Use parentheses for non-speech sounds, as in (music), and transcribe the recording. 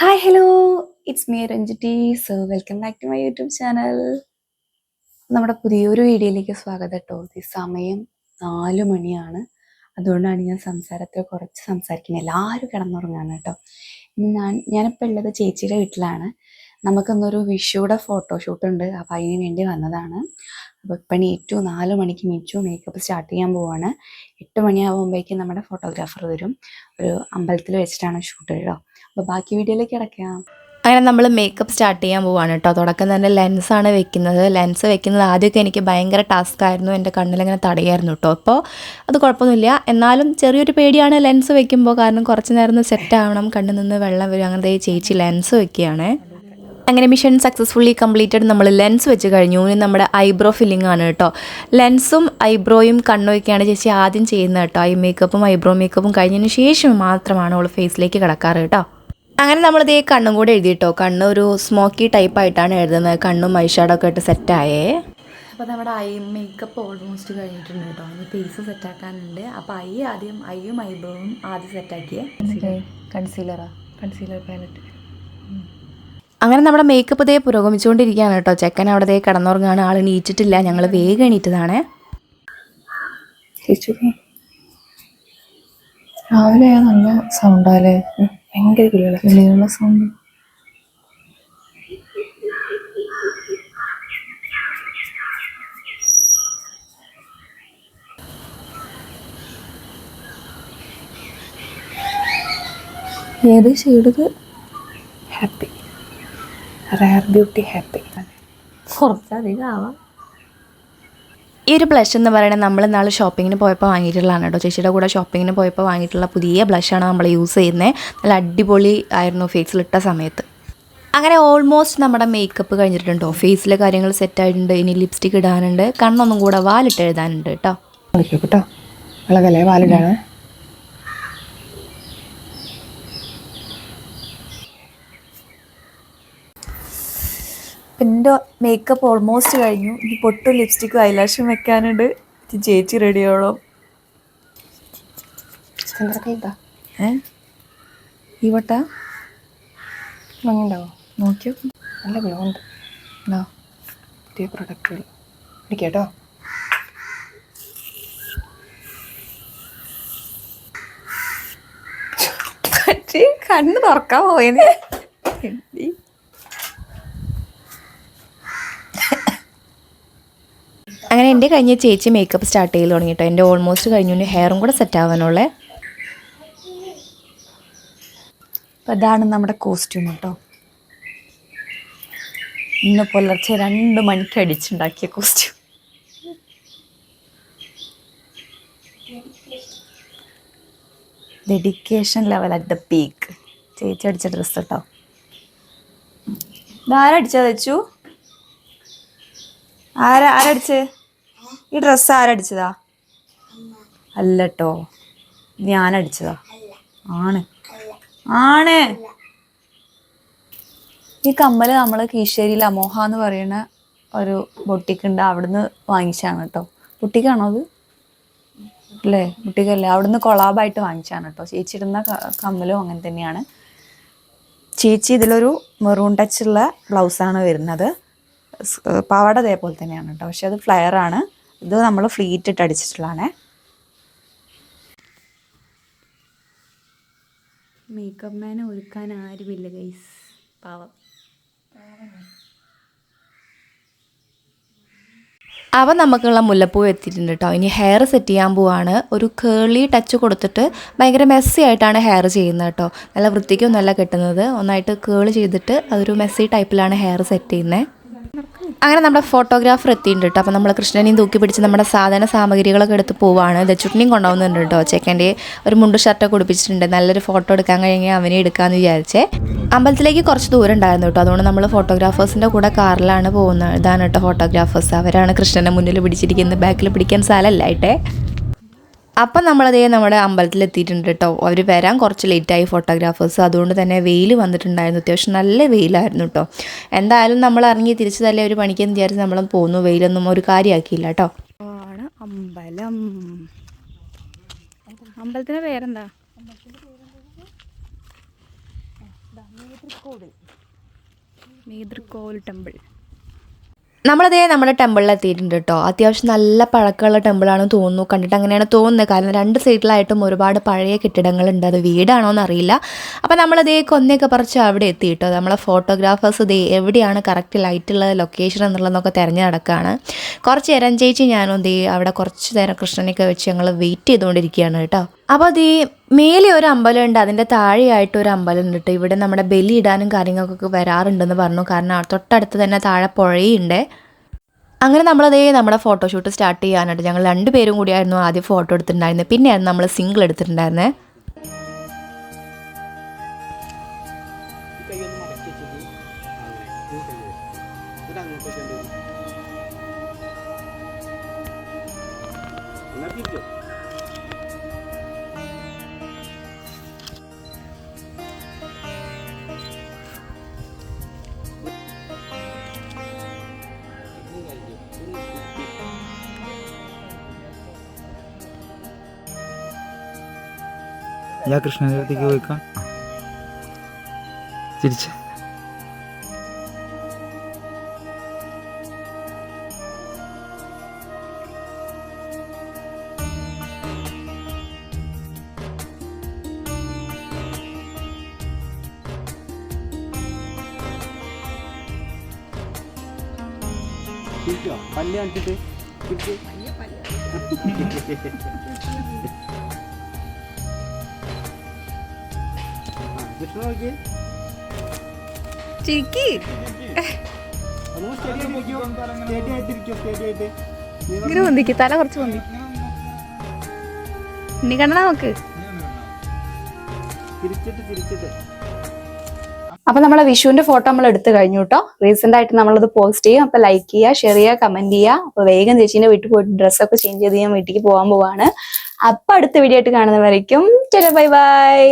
Hi hello it's me Ranjiti so welcome back to my YouTube channel നമ്മുടെ പുതിയൊരു വീഡിയോയിലേക്ക് സ്വാഗതം കേട്ടോ. ഈ സമയം നാല് മണിയാണ്. അതുകൊണ്ടാണ് ഞാൻ സംസാരത്തിൽ കുറച്ച് സംസാരിക്കുന്നത്. എല്ലാവരും കിടന്നുറങ്ങാണ് കേട്ടോ. ഞാൻ ഞാനിപ്പോൾ ഉള്ളത് ചേച്ചിയുടെ വീട്ടിലാണ്. നമുക്കിന്നൊരു വിഷുയുടെ ഫോട്ടോഷൂട്ട് ഉണ്ട്. അപ്പോൾ അതിന് വേണ്ടി വന്നതാണ്. അപ്പോൾ ഇപ്പം നീറ്റു നാല് മണിക്ക് മിച്ചു മേക്കപ്പ് സ്റ്റാർട്ട് ചെയ്യാൻ പോവാണ്. എട്ട് മണിയാകുമ്പോഴേക്കും നമ്മുടെ ഫോട്ടോഗ്രാഫർ വരും. ഒരു അമ്പലത്തിൽ വെച്ചിട്ടാണ് ഷൂട്ട് കേട്ടോ. അപ്പോൾ ബാക്കി വീഡിയോയിലേക്ക് കിടക്കാം. അങ്ങനെ നമ്മൾ മേക്കപ്പ് സ്റ്റാർട്ട് ചെയ്യാൻ പോവാണ് കേട്ടോ. തുടക്കം തന്നെ ലെൻസാണ് വെക്കുന്നത്. ലെൻസ് വെക്കുന്നത് ആദ്യമൊക്കെ എനിക്ക് ഭയങ്കര ടാസ്ക് ആയിരുന്നു. എന്റെ കണ്ണിലിങ്ങനെ തടയായിരുന്നു കേട്ടോ. അപ്പോൾ അത് കുഴപ്പമൊന്നുമില്ല. എന്നാലും ചെറിയൊരു പേടിയാണ് ലെൻസ് വെക്കുമ്പോൾ കാരണം കുറച്ച് നേരം സെറ്റ് ആവണം. കണ്ണിൽ നിന്ന് വെള്ളം വരും. അങ്ങനത്തെ ചേച്ചി ലെൻസ് വെക്കുകയാണ്. അങ്ങനെ മിഷൻ സക്സസ്ഫുള്ളി കംപ്ലീറ്റഡ് നമ്മൾ ലെൻസ് വെച്ച് കഴിഞ്ഞു. ഇനി നമ്മുടെ ഐബ്രോ ഫില്ലിംഗ് ആണ് കേട്ടോ. ലെൻസും ഐബ്രോയും കണ്ണൊക്കെയാണ് ചേച്ചി ആദ്യം ചെയ്യുന്നത് കേട്ടോ. ഐ മേക്കപ്പും ഐബ്രോ മേക്കപ്പും കഴിഞ്ഞതിന് ശേഷം മാത്രമാണ് അവൾ ഫേസിലേക്ക് കിടക്കാറ് കേട്ടോ. അങ്ങനെ നമ്മളിത് ഈ കണ്ണും കൂടെ എഴുതിയിട്ടോ കണ്ണ് ഒരു സ്മോക്കി ടൈപ്പ് ആയിട്ടാണ് എഴുതുന്നത്. കണ്ണും ഐഷാഡോ ഒക്കെ ഇട്ട് സെറ്റായേ അപ്പോൾ നമ്മുടെ ഐ മേക്കപ്പ് ഓൾമോസ്റ്റ് കഴിഞ്ഞിട്ടുണ്ട് കേട്ടോ. ഇനി ഫേസ് സെറ്റാക്കാനുണ്ട് അപ്പോൾ ഐ ആദ്യം ഐയും ഐബ്രോയും ആദ്യം സെറ്റാക്കിയേ കൺസീലറാ കൺസീലർ പാലറ്റ് അങ്ങനെ നമ്മുടെ മേക്കപ്പ് ഇതേ പുരോഗമിച്ചുകൊണ്ടിരിക്കുകയാണ് കേട്ടോ. ചെക്കൻ അവിടെ ദേ കിടന്നുറങ്ങാണ് ആൾ എണീറ്റിട്ടില്ല. ഞങ്ങൾ വേഗം എണീറ്റതാണ്. രാവിലെ നല്ല സൗണ്ടാലേ ഭയങ്കര കിളികള സൗണ്ട് ഏത് ഷെയ്ഡ് റയർ ബ്യൂട്ടി ഹാപ്പി കുറച്ചധികം ആവാം ഈ ഒരു ബ്ലഷ് എന്ന് പറയുന്നത് നമ്മൾ നാൾ ഷോപ്പിങ്ങിന് പോയപ്പോൾ വാങ്ങിയിട്ടുള്ളതാണ് കേട്ടോ. ചേച്ചിയുടെ കൂടെ ഷോപ്പിങ്ങിന് പോയപ്പോൾ വാങ്ങിയിട്ടുള്ള പുതിയ ബ്ലഷാണ് നമ്മൾ യൂസ് ചെയ്യുന്നത് നല്ല അടിപൊളി ആയിരുന്നു ഫേസിലിട്ട സമയത്ത്. അങ്ങനെ ഓൾമോസ്റ്റ് നമ്മുടെ മേക്കപ്പ് കഴിഞ്ഞിട്ടുണ്ടോ ഫേസിലെ കാര്യങ്ങൾ സെറ്റ് ആയിട്ടുണ്ട്. ഇനി ലിപ്സ്റ്റിക് ഇടാനുണ്ട്. കണ്ണൊന്നും കൂടെ വാലിട്ട് എഴുതാനുണ്ട് കേട്ടോ. കേട്ടോ വാലിടാണ് എന്റെ മേക്കപ്പ് ഓൾമോസ്റ്റ് കഴിഞ്ഞു. ഇനി പൊട്ടും ലിപ്സ്റ്റിക്കും ഐലാഷും വെക്കാനുണ്ട്. ചേച്ചി റെഡിയോളം ഏ? ഈ വട്ട? നോക്കിയോ. നല്ല ഗ്ലോ ഉണ്ട്. എന്നാ പുതിയ പ്രൊഡക്റ്റുകൾ ഇരിക്കട്ടോ കണ്ണ് തുറക്കാൻ പോയത് അങ്ങനെ എന്റെ കഴിഞ്ഞ ചേച്ചി മേക്കപ്പ് സ്റ്റാർട്ട് ചെയ്ത് തുടങ്ങി കേട്ടോ എന്റെ ഓൾമോസ്റ്റ് കഴിഞ്ഞു. ഹെയറും കൂടെ സെറ്റ് ആവാനുള്ളത് അപ്പം അതാണ് നമ്മുടെ കോസ്റ്റ്യൂം കേട്ടോ ഇന്ന് പുലർച്ചെ രണ്ട് മണിക്ക് അടിച്ചുണ്ടാക്കിയ costume dedication level at the peak ചേച്ചി അടിച്ച ഡ്രസ്സ് കേട്ടോ ഇതാരടിച്ചാ വെച്ചു ആരാ ആരടിച്ച് ഈ ഡ്രസ്സ് ആരടിച്ചതാ? അല്ലട്ടോ. ഞാൻ അടിച്ചതാ ആണ്. ആണ്. ഈ കമ്മൽ നമ്മൾ കീശ്ശേരിയിൽ അമോഹ എന്ന് പറയുന്ന ഒരു ബൊട്ടിക്ക് ഉണ്ട്. അവിടുന്ന് വാങ്ങിച്ചാണ് കേട്ടോ ബൊട്ടിക്കാണോ അത്? അല്ലേ? ബുട്ടിക്കല്ലേ? അവിടുന്ന് കൊളാബായിട്ട് വാങ്ങിച്ചാണ് കേട്ടോ ചേച്ചി ഇടുന്ന കമ്മലും അങ്ങനെ തന്നെയാണ്. ചേച്ചി ഇതിലൊരു മെറൂൺ ടച്ചുള്ള ബ്ലൗസാണ് വരുന്നത്. പാവാട അതേപോലെ തന്നെയാണ് കേട്ടോ പക്ഷെ അത് ഫ്ലയർ ആണ്. ഇത് നമ്മൾ ഫ്ലീറ്റ് ഇട്ട് അടിച്ചിട്ടുള്ളതാണേ. മേക്കപ്പ് മാനെ ഒരുക്കാൻ ആരുമില്ല ഗൈസ് പാവം. അവ നമുക്കുള്ള മുല്ലപ്പൂ എത്തിയിട്ടുണ്ട് കേട്ടോ ഇനി ഹെയർ സെറ്റ് ചെയ്യാൻ പോവാണ്. ഒരു കേളി ടച്ച് കൊടുത്തിട്ട് ഭയങ്കര മെസ്സി ആയിട്ടാണ് ഹെയർ ചെയ്യുന്നത് കേട്ടോ നല്ല വൃത്തിക്കൊന്നല്ല കെട്ടുന്നത്. ഒന്നായിട്ട് കേൾ ചെയ്തിട്ട് അതൊരു മെസ്സി ടൈപ്പിലാണ് ഹെയർ സെറ്റ് ചെയ്യുന്നത് അങ്ങനെ നമ്മുടെ ഫോട്ടോഗ്രാഫർ എത്തിയിട്ടുണ്ട് കേട്ടോ അപ്പോൾ നമ്മൾ കൃഷ്ണനെയും തൂക്കി പിടിച്ച് നമ്മുടെ സാധന സാമഗ്രികളൊക്കെ എടുത്ത് പോവാണ്. ദച്ചുട്ടിനെയും കൊണ്ടുപോകുന്നുണ്ട് കേട്ടോ ചെക്കന്റെ ഒരു മുണ്ട് ഷർട്ടൊക്കെ ഉടുപ്പിച്ചിട്ടുണ്ട്. നല്ലൊരു ഫോട്ടോ എടുക്കാൻ കഴിഞ്ഞാൽ അവനെ എടുക്കാമെന്ന് വിചാരിച്ചേ. അമ്പലത്തിലേക്ക് കുറച്ച് ദൂരം ഉണ്ടായിരുന്നു കേട്ടോ അതുകൊണ്ട് നമ്മൾ ഫോട്ടോഗ്രാഫേഴ്സിന്റെ കൂടെ കാറിലാണ് പോകുന്നത്. ഇതാണ് കേട്ടോ ഫോട്ടോഗ്രാഫേഴ്സ് അവരാണ് കൃഷ്ണനെ മുന്നിൽ പിടിച്ചിരിക്കുന്നത്. ബാക്കിൽ പിടിക്കാൻ സ്ഥലമല്ലായിട്ടേ അപ്പം നമ്മളതേ നമ്മുടെ അമ്പലത്തിൽ എത്തിയിട്ടുണ്ട് കേട്ടോ അവർ വരാൻ കുറച്ച് ലേറ്റായി ഫോട്ടോഗ്രാഫേഴ്സ് അതുകൊണ്ട് തന്നെ വെയിൽ വന്നിട്ടുണ്ടായിരുന്നു. അത്യാവശ്യം നല്ല വെയിലായിരുന്നു കേട്ടോ എന്തായാലും നമ്മൾ ഇറങ്ങി തിരിച്ചു തന്നെ ഒരു പണിക്കെന്ന് വിചാരിച്ച് നമ്മൾ പോന്നു. വെയിലൊന്നും ഒരു കാര്യമാക്കിയില്ല കേട്ടോ ആണ് അമ്പലം. അമ്പലത്തിന്റെ പേരെന്താ? മേതൃക്കോവിൽ ടെമ്പിൾ. നമ്മളതേ നമ്മുടെ ടെമ്പിളിൽ എത്തിയിട്ടുണ്ട് കേട്ടോ അത്യാവശ്യം നല്ല പഴക്കമുള്ള ടെമ്പിളാണെന്ന് തോന്നുന്നു. കണ്ടിട്ട് അങ്ങനെയാണ് തോന്നുന്നത്. കാരണം രണ്ട് സൈഡിലായിട്ടും ഒരുപാട് പഴയ കെട്ടിടങ്ങളുണ്ട്. അത് വീടാണോ എന്നറിയില്ല അപ്പോൾ നമ്മളതേ കൊന്നയൊക്കെ പറിച്ച് അവിടെ എത്തി കേട്ടോ നമ്മളെ ഫോട്ടോഗ്രാഫേഴ്സ് ഇതേ എവിടെയാണ് കറക്റ്റ് ലൈറ്റുള്ള ലൊക്കേഷൻ എന്നുള്ളതൊക്കെ തിരഞ്ഞു നടക്കുകയാണ് കുറച്ച് നേരം ചേച്ചി ഞാനും ദേ അവിടെ കുറച്ച് നേരം കൃഷ്ണനെയൊക്കെ വെച്ച് ഞങ്ങൾ വെയിറ്റ് ചെയ്തുകൊണ്ടിരിക്കുകയാണ് കേട്ടോ. അപ്പോൾ അത് മേലെ ഒരു അമ്പലമുണ്ട് അതിന്റെ താഴെയായിട്ട് ഒരു അമ്പലം ഉണ്ട് കേട്ടോ ഇവിടെ നമ്മുടെ ബലി ഇടാനും കാര്യങ്ങൾക്കൊക്കെ വരാറുണ്ടെന്ന് പറഞ്ഞു. കാരണം തൊട്ടടുത്ത് തന്നെ താഴെ പുഴയുണ്ട്. അങ്ങനെ നമ്മളതേ നമ്മുടെ ഫോട്ടോഷൂട്ട് സ്റ്റാർട്ട് ചെയ്യാനായിട്ട് ഞങ്ങൾ രണ്ടുപേരും കൂടിയായിരുന്നു ആദ്യം ഫോട്ടോ എടുത്തിട്ടുണ്ടായിരുന്നത്. പിന്നെയായിരുന്നു നമ്മൾ സിംഗിൾ എടുത്തിട്ടുണ്ടായിരുന്നത്. Thank മടക്കി ഞാൻ കൃഷ്ണന്റെ അടുത്തേക്ക് പോയിക്കാം. തിരിച്ച്. പല്ല് കാണിച്ചിട്ട്? (laughs) സ്റ്റഡി ആയിട്ട് നീ ഇങ്ങനെ പൊന്തിക്ക് തല കുറച്ച് പൊന്തി. ഇനി കണ്ണ നോക്ക്. തിരിച്ചിട്ട് തിരിച്ചിട്ട്. അപ്പൊ നമ്മളെ വിഷുവിന്റെ ഫോട്ടോ നമ്മൾ എടുത്തു കഴിഞ്ഞു കേട്ടോ റീസെന്റ് ആയിട്ട് നമ്മളത് പോസ്റ്റ് ചെയ്യും. അപ്പൊ ലൈക്ക് ചെയ്യുക ഷെയർ ചെയ്യുക കമന്റ് ചെയ്യുക. അപ്പൊ വേഗം ചേച്ചീന്റെ വീട്ടിൽ പോയിട്ട് ഡ്രസ്സൊക്കെ ചേഞ്ച് ചെയ്ത് ഞാൻ വീട്ടിലേക്ക് പോകാൻ പോവാണ്. അപ്പൊ അടുത്ത വീഡിയോ ആയിട്ട് കാണുന്നവരേക്കും ബൈ ബൈ